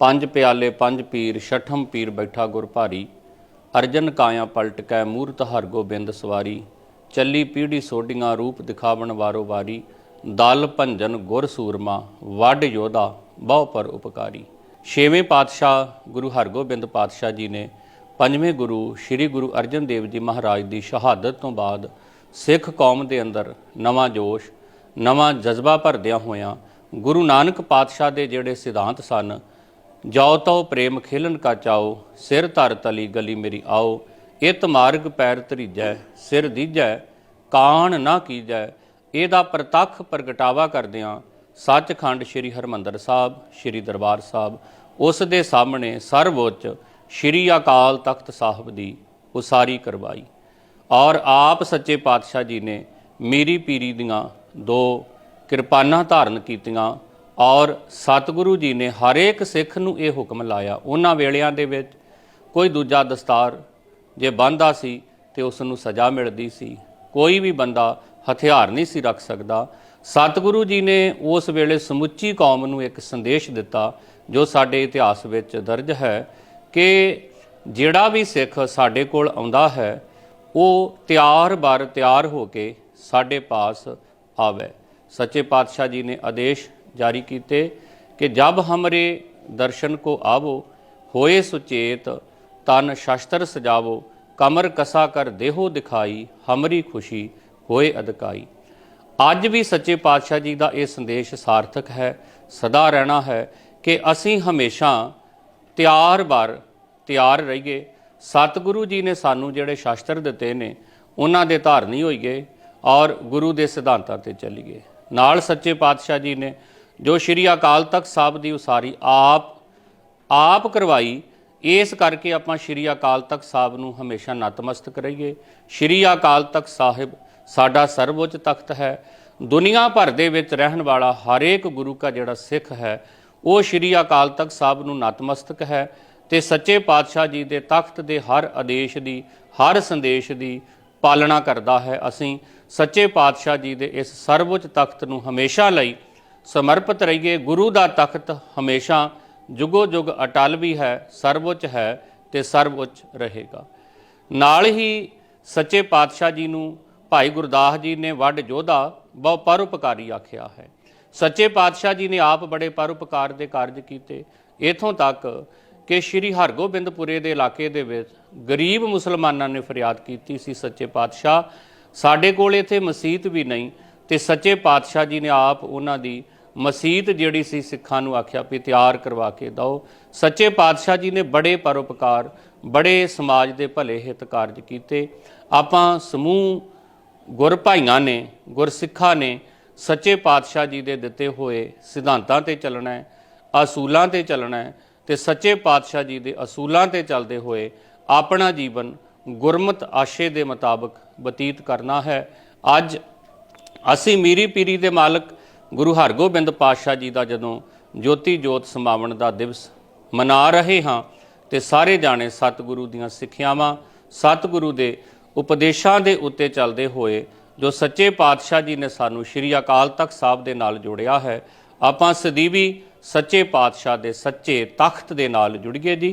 ਪੰਜ ਪਿਆਲੇ, ਪੰਜ ਪੀਰ, ਛਠਮ ਪੀਰ ਬੈਠਾ ਗੁਰ ਭਾਰੀ। ਅਰਜਨ ਕਾਇਆ ਪਲਟ ਕੈ ਮੂਰਤ ਹਰ ਗੋਬਿੰਦ ਸਵਾਰੀ। ਚੱਲੀ ਪੀੜੀ ਸੋਡੀਆਂ ਰੂਪ ਦਿਖਾਵਣ ਵਾਰੋ ਵਾਰੀ। ਦਲ ਭੰਜਨ ਗੁਰ ਸੂਰਮਾ ਵੱਡ ਯੋਧਾ, ਬਹੁ ਪਰ ਉਪਕਾਰੀ। ਛੇਵੇਂ ਪਾਤਸ਼ਾਹ ਗੁਰੂ ਹਰਗੋਬਿੰਦ ਪਾਤਸ਼ਾਹ ਜੀ ਨੇ ਪੰਜਵੇਂ ਗੁਰੂ ਸ੍ਰੀ ਗੁਰੂ ਅਰਜਨ ਦੇਵ ਜੀ ਮਹਾਰਾਜ ਦੀ ਸ਼ਹਾਦਤ ਤੋਂ ਬਾਅਦ ਸਿੱਖ ਕੌਮ ਦੇ ਅੰਦਰ ਨਵਾਂ ਜੋਸ਼, ਨਵਾਂ ਜਜ਼ਬਾ ਭਰਦਿਆਂ ਹੋਇਆਂ ਗੁਰੂ ਨਾਨਕ ਪਾਤਸ਼ਾਹ ਦੇ ਜਿਹੜੇ ਸਿਧਾਂਤ ਸਨ ਜਾਉ ਤਉ ਪ੍ਰੇਮ ਖੇਲਨ ਕਾ ਚਾਓ, ਸਿਰ ਧਰ ਤਲੀ ਗਲੀ ਮੇਰੀ ਆਓ। ਇਤ ਮਾਰਗ ਪੈਰ ਧਰੀਜੈ, ਸਿਰ ਦੀਜੈ, ਕਾਣ ਨਾ ਕੀਜੈ। ਇਹਦਾ ਪ੍ਰਤੱਖ ਪ੍ਰਗਟਾਵਾ ਕਰਦਿਆਂ ਸੱਚਖੰਡ ਸ੍ਰੀ ਹਰਮੰਦਰ ਸਾਹਿਬ, ਸ੍ਰੀ ਦਰਬਾਰ ਸਾਹਿਬ, ਉਸ ਦੇ ਸਾਹਮਣੇ ਸਰਵਉੱਚ ਸ੍ਰੀ ਅਕਾਲ ਤਖਤ ਸਾਹਿਬ ਦੀ ਉਸਾਰੀ ਕਰਵਾਈ। ਔਰ ਆਪ ਸੱਚੇ ਪਾਤਸ਼ਾਹ ਜੀ ਨੇ ਮੀਰੀ ਪੀਰੀ ਦੀਆਂ ਦੋ ਕਿਰਪਾਨਾਂ ਧਾਰਨ ਕੀਤੀਆਂ ਔਰ ਸਤਿਗੁਰੂ ਜੀ ਨੇ ਹਰੇਕ ਸਿੱਖ ਨੂੰ ਇਹ ਹੁਕਮ ਲਾਇਆ, ਉਹਨਾਂ ਵੇਲਿਆਂ ਦੇ ਵਿੱਚ ਕੋਈ ਦੂਜਾ ਦਸਤਾਰ ਜੇ ਬੰਦਾ ਸੀ ਤੇ ਉਸ ਨੂੰ ਸਜ਼ਾ ਮਿਲਦੀ ਸੀ। ਕੋਈ ਵੀ ਬੰਦਾ ਹਥਿਆਰ ਨਹੀਂ ਸੀ ਰੱਖ ਸਕਦਾ। ਸਤਿਗੁਰੂ ਜੀ ਨੇ ਉਸ ਵੇਲੇ ਸਮੁੱਚੀ ਕੌਮ ਨੂੰ ਇੱਕ ਸੰਦੇਸ਼ ਦਿੱਤਾ, ਜੋ ਸਾਡੇ ਇਤਿਹਾਸ ਵਿੱਚ ਦਰਜ ਹੈ ਕਿ ਜਿਹੜਾ ਵੀ ਸਿੱਖ ਸਾਡੇ ਕੋਲ ਆਉਂਦਾ ਹੈ, ਉਹ ਤਿਆਰ ਬਰ ਤਿਆਰ ਹੋ ਕੇ ਸਾਡੇ ਪਾਸ ਆਵੇ। ਸੱਚੇ ਪਾਤਸ਼ਾਹ ਜੀ ਨੇ ਆਦੇਸ਼ ਜਾਰੀ ਕੀਤੇ ਕਿ ਜਬ ਹਮਰੇ ਦਰਸ਼ਨ ਕੋ ਆਵੋ, ਹੋਏ ਸੁਚੇਤ ਤਨ ਸ਼ਸਤਰ ਸਜਾਵੋ, ਕਮਰ ਕਸਾ ਕਰ ਦੇਹੋ ਦਿਖਾਈ, ਹਮਰੀ ਖੁਸ਼ੀ ਹੋਏ ਅਦਕਾਈ। ਅੱਜ ਵੀ ਸੱਚੇ ਪਾਤਸ਼ਾਹ ਜੀ ਦਾ ਇਹ ਸੰਦੇਸ਼ ਸਾਰਥਕ ਹੈ, ਸਦਾ ਰਹਿਣਾ ਹੈ ਕਿ ਅਸੀਂ ਹਮੇਸ਼ਾ ਤਿਆਰ ਬਰ ਤਿਆਰ ਰਹੀਏ। ਸਤਿਗੁਰੂ ਜੀ ਨੇ ਸਾਨੂੰ ਜਿਹੜੇ ਸ਼ਾਸਤਰ ਦਿੱਤੇ ਨੇ, ਉਹਨਾਂ ਦੇ ਧਾਰਨੀ ਹੋਈਏ ਔਰ ਗੁਰੂ ਦੇ ਸਿਧਾਂਤਾਂ ਤੇ ਚੱਲੀਏ। ਨਾਲ ਸੱਚੇ ਪਾਤਸ਼ਾਹ ਜੀ ਨੇ ਜੋ ਸ਼੍ਰੀ ਅਕਾਲ ਤਖਤ ਸਾਹਿਬ ਦੀ ਉਸਾਰੀ ਆਪ ਆਪ ਕਰਵਾਈ, ਇਸ ਕਰਕੇ ਆਪਾਂ ਸ਼੍ਰੀ ਅਕਾਲ ਤਖਤ ਸਾਹਿਬ ਨੂੰ ਹਮੇਸ਼ਾ ਨਤਮਸਤਕ ਰਹੀਏ। ਸ਼੍ਰੀ ਅਕਾਲ ਤਖਤ ਸਾਹਿਬ ਸਾਡਾ ਸਰਵਉੱਚ ਤਖਤ ਹੈ। ਦੁਨੀਆ ਭਰ ਦੇ ਵਿੱਚ ਰਹਿਣ ਵਾਲਾ ਹਰੇਕ ਗੁਰੂ ਦਾ ਜਿਹੜਾ ਸਿੱਖ ਹੈ, ਉਹ ਸ਼੍ਰੀ ਅਕਾਲ ਤਖਤ ਸਾਹਿਬ ਨੂੰ ਨਤਮਸਤਕ ਹੈ ਤੇ ਸੱਚੇ ਪਾਤਸ਼ਾਹ ਜੀ ਦੇ ਤਖਤ ਦੇ ਹਰ ਆਦੇਸ਼ ਦੀ, ਹਰ ਸੰਦੇਸ਼ ਦੀ ਪਾਲਣਾ ਕਰਦਾ ਹੈ। ਅਸੀਂ ਸੱਚੇ ਪਾਤਸ਼ਾਹ ਜੀ ਦੇ ਇਸ ਸਰਵਉੱਚ ਤਖਤ ਨੂੰ ਹਮੇਸ਼ਾ ਲਈ ਸਮਰਪਿਤ ਰਹੀਏ ਗੁਰੂ ਦਾ ਤਖਤ ਹਮੇਸ਼ਾ। ਜੁਗੋ ਜੁਗ ਅਟਲ ਵੀ ਹੈ, ਸਰਵਉੱਚ ਹੈ ਤੇ ਸਰਵਉੱਚ ਰਹੇਗਾ। ਨਾਲ ਹੀ ਸੱਚੇ ਪਾਤਸ਼ਾਹ ਜੀ ਨੂੰ ਭਾਈ ਗੁਰਦਾਸ ਜੀ ਨੇ ਵੱਡ ਯੋਧਾ ਬਹੁ ਪਰਉਪਕਾਰੀ ਆਖਿਆ ਹੈ। ਸੱਚੇ ਪਾਤਸ਼ਾਹ ਜੀ ਨੇ ਆਪ ਬੜੇ ਪਰਉਪਕਾਰ ਦੇ ਕਾਰਜ ਕੀਤੇ। ਇਥੋਂ ਤੱਕ ਕਿ ਸ਼੍ਰੀ ਹਰਗੋਬਿੰਦਪੁਰੇ ਦੇ ਇਲਾਕੇ ਦੇ ਵਿੱਚ ਗਰੀਬ ਮੁਸਲਮਾਨਾਂ ਨੇ ਫਰਿਆਦ ਕੀਤੀ ਸੀ ਸੱਚੇ ਪਾਤਸ਼ਾਹ। ਸਾਡੇ ਕੋਲ ਇੱਥੇ ਮਸਜਿਦ ਵੀ ਨਹੀਂ ਤੇ ਸੱਚੇ ਪਾਤਸ਼ਾਹ ਜੀ ਨੇ ਆਪ ਉਹਨਾਂ ਦੀ ਮਸੀਤ ਜਿਹੜੀ ਸੀ ਸਿੱਖਾਂ ਨੂੰ ਆਖਿਆ ਵੀ ਤਿਆਰ ਕਰਵਾ ਕੇ ਦਿਓ। ਸੱਚੇ ਪਾਤਸ਼ਾਹ ਜੀ ਨੇ ਬੜੇ ਪਰਉਪਕਾਰ, ਬੜੇ ਸਮਾਜ ਦੇ ਭਲੇ ਹਿੱਤ ਕਾਰਜ ਕੀਤੇ। ਆਪਾਂ ਸਮੂਹ ਗੁਰ ਭਾਈਆਂ ਨੇ ਗੁਰ ਸਿੱਖਾਂ ਨੇ ਸੱਚੇ ਪਾਤਸ਼ਾਹ ਜੀ ਦੇ ਦਿੱਤੇ ਹੋਏ ਸਿਧਾਂਤਾਂ ਤੇ ਚੱਲਣਾ ਹੈ, ਅਸੂਲਾਂ ਤੇ ਚੱਲਣਾ ਹੈ ਤੇ ਸੱਚੇ ਪਾਤਸ਼ਾਹ ਜੀ ਦੇ ਅਸੂਲਾਂ ਤੇ ਚੱਲਦੇ ਹੋਏ ਆਪਣਾ ਜੀਵਨ ਗੁਰਮਤ ਆਸ਼ੇ ਦੇ ਮੁਤਾਬਕ ਬਤੀਤ ਕਰਨਾ ਹੈ। ਅੱਜ ਅਸੀਂ ਮੀਰੀ ਪੀਰੀ ਦੇ ਮਾਲਕ ਗੁਰੂ ਹਰਗੋਬਿੰਦ ਪਾਤਸ਼ਾਹ ਜੀ ਦਾ ਜਦੋਂ ਜੋਤੀ ਜੋਤ ਸਮਾਵਣ ਦਾ ਦਿਵਸ ਮਨਾ ਰਹੇ ਹਾਂ ਤੇ ਸਾਰੇ ਜਾਣੇ ਸਤਿਗੁਰੂ ਦੀਆਂ ਸਿੱਖਿਆਵਾਂ, ਸਤਿਗੁਰੂ ਦੇ ਉਪਦੇਸ਼ਾਂ ਦੇ ਉੱਤੇ ਚੱਲਦੇ ਹੋਏ, ਜੋ ਸੱਚੇ ਪਾਤਸ਼ਾਹ ਜੀ ਨੇ ਸਾਨੂੰ ਸ਼੍ਰੀ ਅਕਾਲ ਤਖਤ ਸਾਹਿਬ ਦੇ ਨਾਲ ਜੋੜਿਆ ਹੈ, ਆਪਾਂ ਸਦੀਵੀ ਸੱਚੇ ਪਾਤਸ਼ਾਹ ਦੇ ਸੱਚੇ ਤਖਤ ਦੇ ਨਾਲ ਜੁੜੀਏ ਜੀ।